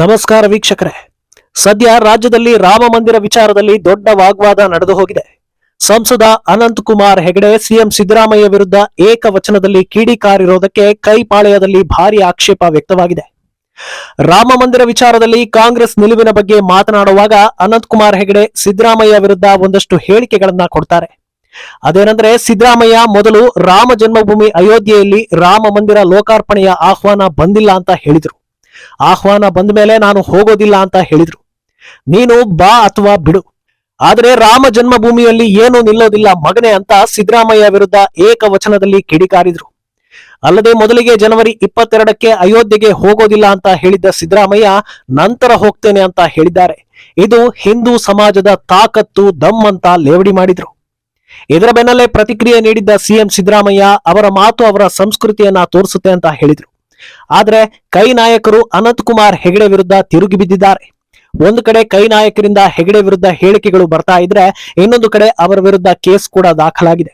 ನಮಸ್ಕಾರ ವೀಕ್ಷಕರೇ. ಸದ್ಯ ರಾಜ್ಯದಲ್ಲಿ ರಾಮ ಮಂದಿರ ವಿಚಾರದಲ್ಲಿ ದೊಡ್ಡ ವಾಗ್ವಾದ ನಡೆದು ಹೋಗಿದೆ. ಸಂಸದ ಅನಂತ್ ಕುಮಾರ್ ಹೆಗಡೆ ಸಿಎಂ ಸಿದ್ದರಾಮಯ್ಯ ವಿರುದ್ಧ ಏಕವಚನದಲ್ಲಿ ಕಿಡಿಕಾರಿರೋದಕ್ಕೆ ಕೈಪಾಳೆಯದಲ್ಲಿ ಭಾರಿ ಆಕ್ಷೇಪ ವ್ಯಕ್ತವಾಗಿದೆ. ರಾಮ ಮಂದಿರ ವಿಚಾರದಲ್ಲಿ ಕಾಂಗ್ರೆಸ್ ನಿಲುವಿನ ಬಗ್ಗೆ ಮಾತನಾಡುವಾಗ ಅನಂತ್ ಕುಮಾರ್ ಹೆಗಡೆ ಸಿದ್ದರಾಮಯ್ಯ ವಿರುದ್ಧ ಒಂದಷ್ಟು ಹೇಳಿಕೆಗಳನ್ನ ಕೊಡ್ತಾರೆ. ಅದೇನೆಂದ್ರೆ ಸಿದ್ದರಾಮಯ್ಯ ಮೊದಲು ರಾಮ ಜನ್ಮಭೂಮಿ ಅಯೋಧ್ಯೆಯಲ್ಲಿ ರಾಮ ಮಂದಿರ ಲೋಕಾರ್ಪಣೆಯ ಆಹ್ವಾನ ಬಂದಿಲ್ಲ ಅಂತ ಹೇಳಿದ್ರು. ಆಹ್ವಾನ ಬಂದ ಮೇಲೆ ನಾನು ಹೋಗೋದಿಲ್ಲ ಅಂತ ಹೇಳಿದ್ರು. ನೀನು ಬಾ ಅಥವಾ ಬಿಡು. ಆದರೆ ರಾಮ ಜನ್ಮಭೂಮಿಯಲ್ಲಿ ಏನು ನಿಲ್ಲೋದಿಲ್ಲ ಮಗನೆ ಅಂತ ಸಿದ್ದರಾಮಯ್ಯ ವಿರುದ್ಧ ಏಕವಚನದಲ್ಲಿ ಕಿಡಿಕಾರಿದ್ರು. ಅಲ್ಲದೆ ಮೊದಲಿಗೆ ಜನವರಿ ಇಪ್ಪತ್ತೆರಡಕ್ಕೆ ಅಯೋಧ್ಯೆಗೆ ಹೋಗೋದಿಲ್ಲ ಅಂತ ಹೇಳಿದ್ದ ಸಿದ್ದರಾಮಯ್ಯ ನಂತರ ಹೋಗ್ತೇನೆ ಅಂತ ಹೇಳಿದ್ದಾರೆ. ಇದು ಹಿಂದೂ ಸಮಾಜದ ತಾಕತ್ತು, ದಮ್ ಅಂತ ಲೇವಡಿ ಮಾಡಿದ್ರು. ಇದರ ಬೆನ್ನಲ್ಲೇ ಪ್ರತಿಕ್ರಿಯೆ ನೀಡಿದ್ದ ಸಿಎಂ ಸಿದ್ದರಾಮಯ್ಯ ಅವರ ಮಾತು ಅವರ ಸಂಸ್ಕೃತಿಯನ್ನ ತೋರಿಸುತ್ತೆ ಅಂತ ಹೇಳಿದ್ರು. ಆದ್ರೆ ಕೈ ನಾಯಕರು ಅನಂತ್ ಕುಮಾರ್ ಹೆಗಡೆ ವಿರುದ್ಧ ತಿರುಗಿ ಬಿದ್ದಿದ್ದಾರೆ. ಒಂದು ಕಡೆ ಕೈ ನಾಯಕರಿಂದ ಹೆಗಡೆ ವಿರುದ್ಧ ಹೇಳಿಕೆಗಳು ಬರ್ತಾ ಇದ್ರೆ ಇನ್ನೊಂದು ಕಡೆ ಅವರ ವಿರುದ್ಧ ಕೇಸ್ ಕೂಡ ದಾಖಲಾಗಿದೆ.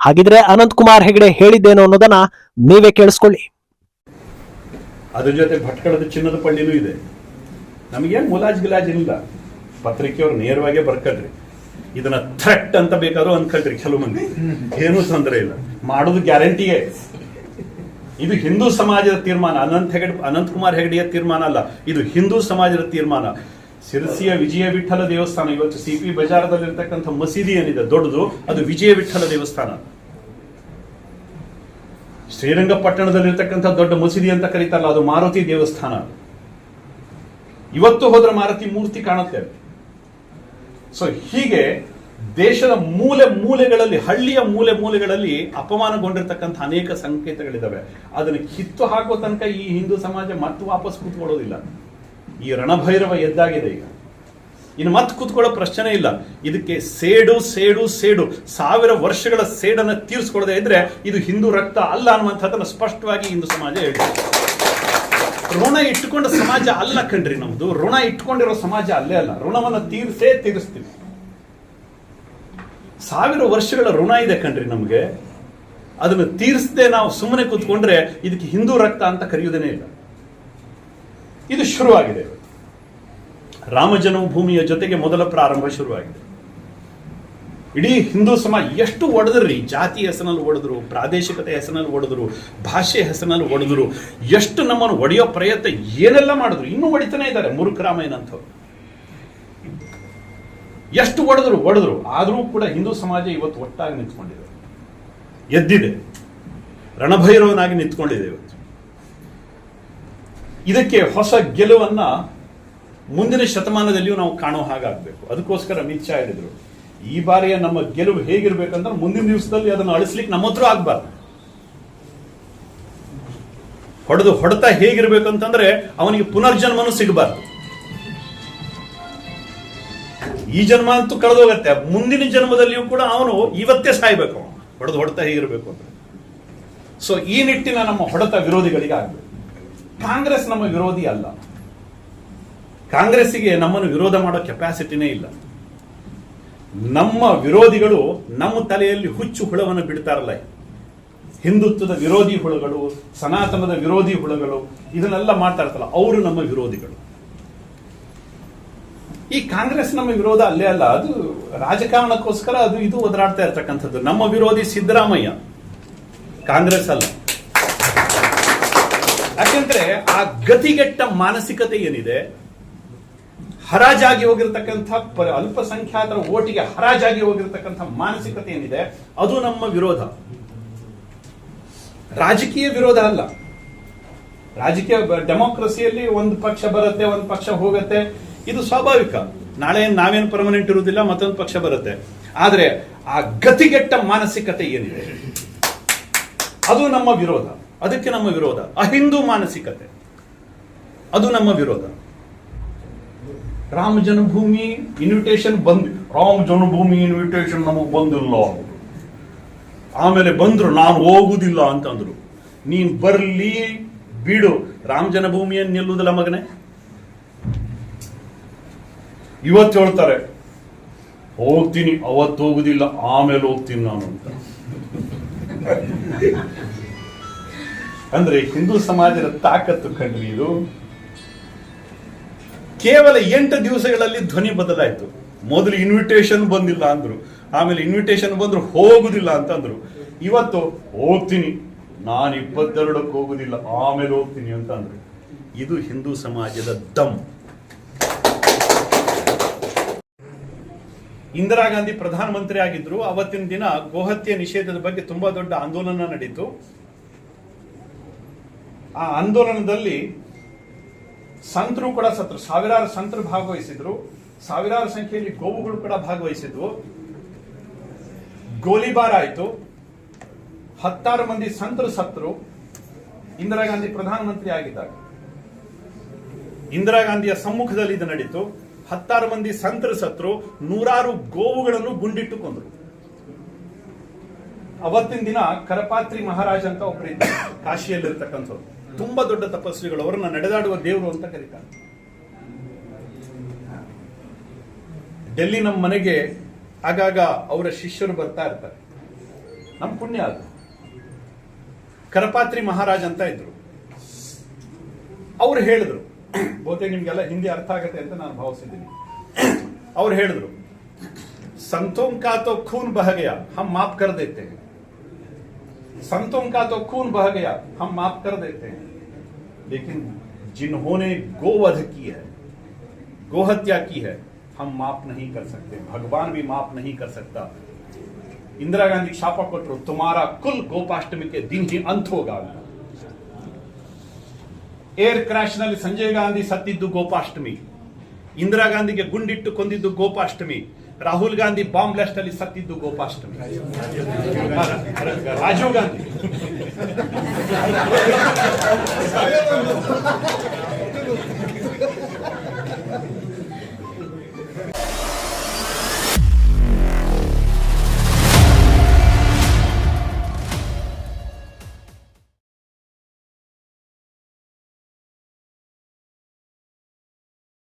ಹಾಗಿದ್ರೆ ಅನಂತ್ ಕುಮಾರ್ ಹೆಗಡೆ ಹೇಳಿದ್ದೇನು ಅನ್ನೋದನ್ನ ನೀವೇ ಕೇಳಿಸ್ಕೊಳ್ಳಿ. ಅದ್ರ ಜೊತೆ ಭಟ್ಕಳದ ಚಿನ್ನದ ಪಳ್ಳಿನೂ ಇದೆ. ನಮಗೇನು ಮುಲಾಜ್ ಗಿಲಾಜ್ ಇಲ್ಲ. ಪತ್ರಿಕೆಯವರು ನೇರವಾಗಿ ಬರ್ಕಳ್ರಿ. ಇದನ್ನ ಥ್ರೆಟ್ ಅಂತ ಬೇಕಾದ್ರೂ ಅನ್ಕೊಳ್ರಿ ಕೆಲವು ಮಂದಿ. ಏನೂ ತೊಂದರೆ ಇಲ್ಲ. ಮಾಡೋದು ಗ್ಯಾರಂಟಿಯೇ. ಇದು ಹಿಂದೂ ಸಮಾಜದ ತೀರ್ಮಾನ. ಅನಂತ್ ಹೆಗಡೆ ಅನಂತಕುಮಾರ್ ಹೆಗಡೆಯ ತೀರ್ಮಾನ ಅಲ್ಲ. ಇದು ಹಿಂದೂ ಸಮಾಜದ ತೀರ್ಮಾನ. ಸಿರಸಿಯ ವಿಜಯ ವಿಠಲ ದೇವಸ್ಥಾನ ಇವತ್ತು ಸಿ ಪಿ ಬಜಾರದಲ್ಲಿರ್ತಕ್ಕಂಥ ಮಸೀದಿ ಏನಿದೆ, ದೊಡ್ಡದು, ಅದು ವಿಜಯ ವಿಠಲ ದೇವಸ್ಥಾನ. ಶ್ರೀರಂಗಪಟ್ಟಣದಲ್ಲಿರ್ತಕ್ಕಂಥ ದೊಡ್ಡ ಮಸೀದಿ ಅಂತ ಕರೀತಾರಲ್ಲ, ಅದು ಮಾರುತಿ ದೇವಸ್ಥಾನ. ಇವತ್ತು ಹೋದ್ರೆ ಮಾರುತಿ ಮೂರ್ತಿ ಕಾಣುತ್ತೆ. ಸೊ ಹೀಗೆ ದೇಶದ ಮೂಲೆ ಮೂಲೆಗಳಲ್ಲಿ, ಹಳ್ಳಿಯ ಮೂಲೆ ಮೂಲೆಗಳಲ್ಲಿ ಅಪಮಾನಗೊಂಡಿರ್ತಕ್ಕಂಥ ಅನೇಕ ಸಂಕೇತಗಳಿದ್ದಾವೆ ಅದನ್ನು ಕಿತ್ತು ಹಾಕೋ ತನಕ ಈ ಹಿಂದೂ ಸಮಾಜ ಮತ್ತೆ ವಾಪಸ್ ಕೂತ್ಕೊಳ್ಳೋದಿಲ್ಲ. ಈ ರಣಭೈರವ ಎದ್ದಾಗಿದೆ ಈಗ. ಇನ್ನು ಮತ್ತೆ ಕೂತ್ಕೊಳ್ಳೋ ಪ್ರಶ್ನೆ ಇಲ್ಲ. ಇದಕ್ಕೆ ಸೇಡು ಸೇಡು ಸೇಡು. ಸಾವಿರ ವರ್ಷಗಳ ಸೇಡನ್ನ ತೀರಿಸ್ಕೊಳ್ಳದೆ ಇದ್ರೆ ಇದು ಹಿಂದೂ ರಕ್ತ ಅಲ್ಲ ಅನ್ನುವಂಥದ್ದನ್ನ ಸ್ಪಷ್ಟವಾಗಿ ಹಿಂದೂ ಸಮಾಜ ಹೇಳಿದೆ ಋಣ ಇಟ್ಟುಕೊಂಡ ಸಮಾಜ ಅಲ್ಲ ಕಣ್ರಿ ನಮ್ದು. ಋಣ ಇಟ್ಕೊಂಡಿರೋ ಸಮಾಜ ಅಲ್ಲೇ ಅಲ್ಲ. ಋಣವನ್ನು ತೀರಿಸೇ ತೀರಿಸ್ತೀವಿ. ಸಾವಿರ ವರ್ಷಗಳ ಋಣ ಇದೆ ಕಣ್ರಿ ನಮಗೆ. ಅದನ್ನು ತೀರಿಸದೆ ನಾವು ಸುಮ್ಮನೆ ಕೂತ್ಕೊಂಡ್ರೆ ಇದಕ್ಕೆ ಹಿಂದೂ ರಕ್ತ ಅಂತ ಕರೆಯುವುದೇನೇ ಇಲ್ಲ. ಇದು ಶುರುವಾಗಿದೆ. ಇವತ್ತು. ರಾಮ ಜನ್ಮಭೂಮಿಯ ಜೊತೆಗೆ ಮೊದಲ ಪ್ರಾರಂಭ ಶುರುವಾಗಿದೆ. ಇಡೀ ಹಿಂದೂ ಸಮಾಜ ಎಷ್ಟು ಒಡೆದ್ರಿ? ಜಾತಿ ಹೆಸರಲ್ಲಿ ಒಡೆದ್ರು, ಪ್ರಾದೇಶಿಕತೆ ಹೆಸರಲ್ಲಿ ಒಡೆದ್ರು, ಭಾಷೆ ಹೆಸರಲ್ಲಿ ಒಡೆದ್ರು, ಎಷ್ಟು ನಮ್ಮನ್ನು ಒಡೆಯೋ ಪ್ರಯತ್ನ ಏನೆಲ್ಲ ಮಾಡಿದ್ರು, ಇನ್ನೂ ಒಡಿತಾನೆ ಇದ್ದಾರೆ. ಮುರುಕರಾಮಯ್ಯನಂಥವ್ರು ಎಷ್ಟು ಒಡೆದ್ರು ಒಡೆದ್ರು. ಆದರೂ ಕೂಡ ಹಿಂದೂ ಸಮಾಜ ಇವತ್ತು ಒಟ್ಟಾಗಿ ನಿಂತ್ಕೊಂಡಿದೆ. ಎದ್ದಿದೆ. ರಣಭೈರವನಾಗಿ ನಿಂತ್ಕೊಂಡಿದೆ ಇವತ್ತು. ಇದಕ್ಕೆ ಹೊಸ ಗೆಲುವನ್ನ ಮುಂದಿನ ಶತಮಾನದಲ್ಲಿಯೂ ನಾವು ಕಾಣೋ ಹಾಗಾಗಬೇಕು ಅದಕ್ಕೋಸ್ಕರ ಅಮಿತ್ ಶಾ ಹೇಳಿದ್ರು, ಈ ಬಾರಿಯ ನಮ್ಮ ಗೆಲುವು ಹೇಗಿರ್ಬೇಕಂದ್ರೆ ಮುಂದಿನ ದಿವಸದಲ್ಲಿ ಅದನ್ನು ಅಳಿಸ್ಲಿಕ್ಕೆ ನಮ್ಮ ಹತ್ರ ಆಗ್ಬಾರ್ದು. ಹೊಡೆದು ಹೊಡೆತ ಹೇಗಿರ್ಬೇಕಂತಂದ್ರೆ ಅವನಿಗೆ ಪುನರ್ಜನ್ಮನೂ ಸಿಗಬಾರ್ದು. ಈ ಜನ್ಮ ಅಂತೂ ಕಳೆದೋಗತ್ತೆ. ಮುಂದಿನ ಜನ್ಮದಲ್ಲಿಯೂ ಕೂಡ ಅವನು ಇವತ್ತೇ ಸಾಯ್ಬೇಕು ಅವನು. ಹೊಡೆದು ಹೊಡೆತ ಹೀಗಿರಬೇಕು ಅಂದ್ರೆ. ಸೊ ಈ ನಿಟ್ಟಿನ ನಮ್ಮ ಹೊಡೆತ ವಿರೋಧಿಗಳಿಗೆ ಆಗಬೇಕು ಕಾಂಗ್ರೆಸ್ ನಮ್ಮ ವಿರೋಧಿ ಅಲ್ಲ. ಕಾಂಗ್ರೆಸ್ಸಿಗೆ ನಮ್ಮನ್ನು ವಿರೋಧ ಮಾಡೋ ಕೆಪಾಸಿಟಿನೇ ಇಲ್ಲ. ನಮ್ಮ ವಿರೋಧಿಗಳು ನಮ್ಮ ತಲೆಯಲ್ಲಿ ಹುಚ್ಚು ಹುಳವನ್ನು ಬಿಡ್ತಾರಲ್ಲ. ಹಿಂದುತ್ವದ ವಿರೋಧಿ ಹುಳುಗಳು, ಸನಾತನದ ವಿರೋಧಿ ಹುಳುಗಳು, ಇದನ್ನೆಲ್ಲ ಮಾತಾಡ್ತಲ್ಲ ಅವರು ನಮ್ಮ ವಿರೋಧಿಗಳು. ಈ ಕಾಂಗ್ರೆಸ್ ನಮ್ಮ ವಿರೋಧ ಅಲ್ಲೇ ಅಲ್ಲ, ಅದು ರಾಜಕಾರಣಕ್ಕೋಸ್ಕರ ಅದು ಇದು ಒದರಾಡ್ತಾ ಇರ್ತಕ್ಕಂಥದ್ದು. ನಮ್ಮ ವಿರೋಧಿ ಸಿದ್ದರಾಮಯ್ಯ, ಕಾಂಗ್ರೆಸ್ ಅಲ್ಲ. ಯಾಕೆಂದ್ರೆ ಆ ಗತಿಗೆಟ್ಟ ಮಾನಸಿಕತೆ ಏನಿದೆ, ಹರಾಜಾಗಿ ಹೋಗಿರ್ತಕ್ಕಂಥ ಅಲ್ಪಸಂಖ್ಯಾತರ ಓಟಿಗೆ ಹರಾಜಾಗಿ ಹೋಗಿರ್ತಕ್ಕಂಥ ಮಾನಸಿಕತೆ ಏನಿದೆ, ಅದು ನಮ್ಮ ವಿರೋಧ. ರಾಜಕೀಯ ವಿರೋಧ ಅಲ್ಲ. ರಾಜಕೀಯ ಡೆಮೋಕ್ರಸಿಯಲ್ಲಿ ಒಂದು ಪಕ್ಷ ಬರುತ್ತೆ, ಒಂದು ಪಕ್ಷ ಹೋಗುತ್ತೆ. ಇದು ಸ್ವಾಭಾವಿಕ. ನಾಳೆ ನಾವೇನು ಪರ್ಮನೆಂಟ್ ಇರುವುದಿಲ್ಲ, ಮತ್ತೊಂದು ಪಕ್ಷ ಬರುತ್ತೆ. ಆದರೆ ಆ ಗತಿಗೆಟ್ಟ ಮಾನಸಿಕತೆ ಏನಿದೆ? ಅದು ನಮ್ಮ ವಿರೋಧ. ಅದಕ್ಕೆ ನಮ್ಮ ವಿರೋಧ. ಅಹಿಂದೂ ಮಾನಸಿಕತೆ. ಅದು ನಮ್ಮ ವಿರೋಧ. ರಾಮ ಜನ್ಮಭೂಮಿ ಇನ್ವಿಟೇಷನ್ ಬಂದ್, ರಾಮ ಜನ್ಮಭೂಮಿ ಇನ್ವಿಟೇಷನ್ ನಮಗೆ ಬಂದಿಲ್ಲ. ಆಮೇಲೆ ಬಂದ್ರು, ನಾನು ಹೋಗುದಿಲ್ಲ ಅಂತಂದ್ರು ನೀನ್ ಬರ್ಲಿ, ಬಿಡು. ರಾಮ ಜನ್ಮಭೂಮಿಯನ್ನು ನಿಲ್ಲುವುದಿಲ್ಲ ಮಗನೇ. ಇವತ್ತು ಹೇಳ್ತಾರೆ, ಹೋಗ್ತೀನಿ, ಅವತ್ತು ಹೋಗುದಿಲ್ಲ, ಆಮೇಲೆ ಹೋಗ್ತೀನಿ ನಾನು ಅಂತ. ಅಂದ್ರೆ ಹಿಂದೂ ಸಮಾಜದ ತಾಕತ್ತು ಕಣ್ರಿ ಇದು. ಕೇವಲ ಎಂಟು ದಿವಸಗಳಲ್ಲಿ ಧ್ವನಿ ಬದಲಾಯಿತು. ಮೊದಲು ಇನ್ವಿಟೇಷನ್ ಬಂದಿಲ್ಲ ಅಂದ್ರು, ಆಮೇಲೆ ಇನ್ವಿಟೇಷನ್ ಬಂದ್ರು ಹೋಗುದಿಲ್ಲ ಅಂತಂದ್ರು ಇವತ್ತು ಹೋಗ್ತೀನಿ, ನಾನು ಇಪ್ಪತ್ತೆರಡಕ್ಕೆ ಹೋಗುದಿಲ್ಲ, ಆಮೇಲೆ ಹೋಗ್ತೀನಿ ಅಂತ ಅಂದ್ರು. ಇದು ಹಿಂದೂ ಸಮಾಜದ ದಮ್. ಇಂದಿರಾ ಗಾಂಧಿ ಪ್ರಧಾನಮಂತ್ರಿ ಆಗಿದ್ರು ಅವತ್ತಿನ ದಿನ ಗೋಹತ್ಯೆ ನಿಷೇಧದ ಬಗ್ಗೆ ತುಂಬಾ ದೊಡ್ಡ ಆಂದೋಲನ ನಡೀತು ಆ ಆಂದೋಲನದಲ್ಲಿ ಸಂತರು ಕೂಡ ಸತ್ರು, ಸಾವಿರಾರು ಸಂತರು ಭಾಗವಹಿಸಿದ್ರು. ಸಾವಿರಾರು ಸಂಖ್ಯೆಯಲ್ಲಿ ಗೋವುಗಳು ಕೂಡ ಭಾಗವಹಿಸಿದ್ವು. ಗೋಲಿಬಾರ್ ಆಯಿತು. ಹತ್ತಾರು ಮಂದಿ ಸಂತರು ಸತ್ರು ಇಂದಿರಾ ಗಾಂಧಿ ಪ್ರಧಾನಮಂತ್ರಿ ಆಗಿದ್ದಾಗ ಇಂದಿರಾ ಗಾಂಧಿಯ ಸಮ್ಮುಖದಲ್ಲಿ ಇದು ನಡೀತು. ಹತ್ತಾರು ಮಂದಿ ಸಂತರು ಸತ್ರು ನೂರಾರು ಗೋವುಗಳನ್ನು ಗುಂಡಿಟ್ಟು ಕೊಂದ್ರು ಅವತ್ತಿನ ದಿನ ಕರಪಾತ್ರಿ ಮಹಾರಾಜ ಅಂತ ಒಬ್ಬರು ಇದ್ದಾರೆ ಕಾಶಿಯಲ್ಲಿರ್ತಕ್ಕಂಥವ್ರು. ತುಂಬಾ ದೊಡ್ಡ ತಪಸ್ವಿಗಳು, ಅವರನ್ನ ನಡೆದಾಡುವ ದೇವರು ಅಂತ ಕರೀತಾರೆ ಡೆಲ್ಲಿ ನಮ್ಮ ಮನೆಗೆ ಆಗಾಗ ಅವರ ಶಿಷ್ಯರು ಬರ್ತಾ ಇರ್ತಾರೆ. ನಮ್ಮ ಪುಣ್ಯ ಅದು. ಕರಪಾತ್ರಿ ಮಹಾರಾಜ್ ಅಂತ ಇದ್ರು. ಅವ್ರು ಹೇಳಿದ್ರು ಬಹುತೇಕ ನಿಮಗೆಲ್ಲ ಹಿಂದಿ ಅರ್ಥ ಆಗುತ್ತೆ ಅಂತ ನಾನು संतों का तो खून बह गया हम माफ़ कर देते हैं संतों का तो खून बह गया हम माफ़ कर देते हैं लेकिन जिन्होंने गोवध की है गोहत्या की है हम माफ़ नहीं कर सकते भगवान भी माफ़ नहीं कर सकता इंदिरा गांधी शापा पत्र तुम्हारा कुल गोपाष्टमी के दिन ही अंत होगा ಏರ್ ಕ್ರಾಶ್ನಲ್ಲಿ ಸಂಜಯ್ ಗಾಂಧಿ ಸತ್ತಿದ್ದು ಗೋಪಾಷ್ಟಮಿ, ಇಂದಿರಾ ಗಾಂಧಿಗೆ ಗುಂಡಿಟ್ಟು ಕೊಂದಿದ್ದು ಗೋಪಾಷ್ಟಮಿ, ರಾಹುಲ್ ಗಾಂಧಿ ಬಾಂಬ್ ಬ್ಲಾಸ್ಟ್ ಅಲ್ಲಿ ಸತ್ತಿದ್ದು ಗೋಪಾಷ್ಟಮಿ. ರಾಜೀವ್ ಗಾಂಧಿ.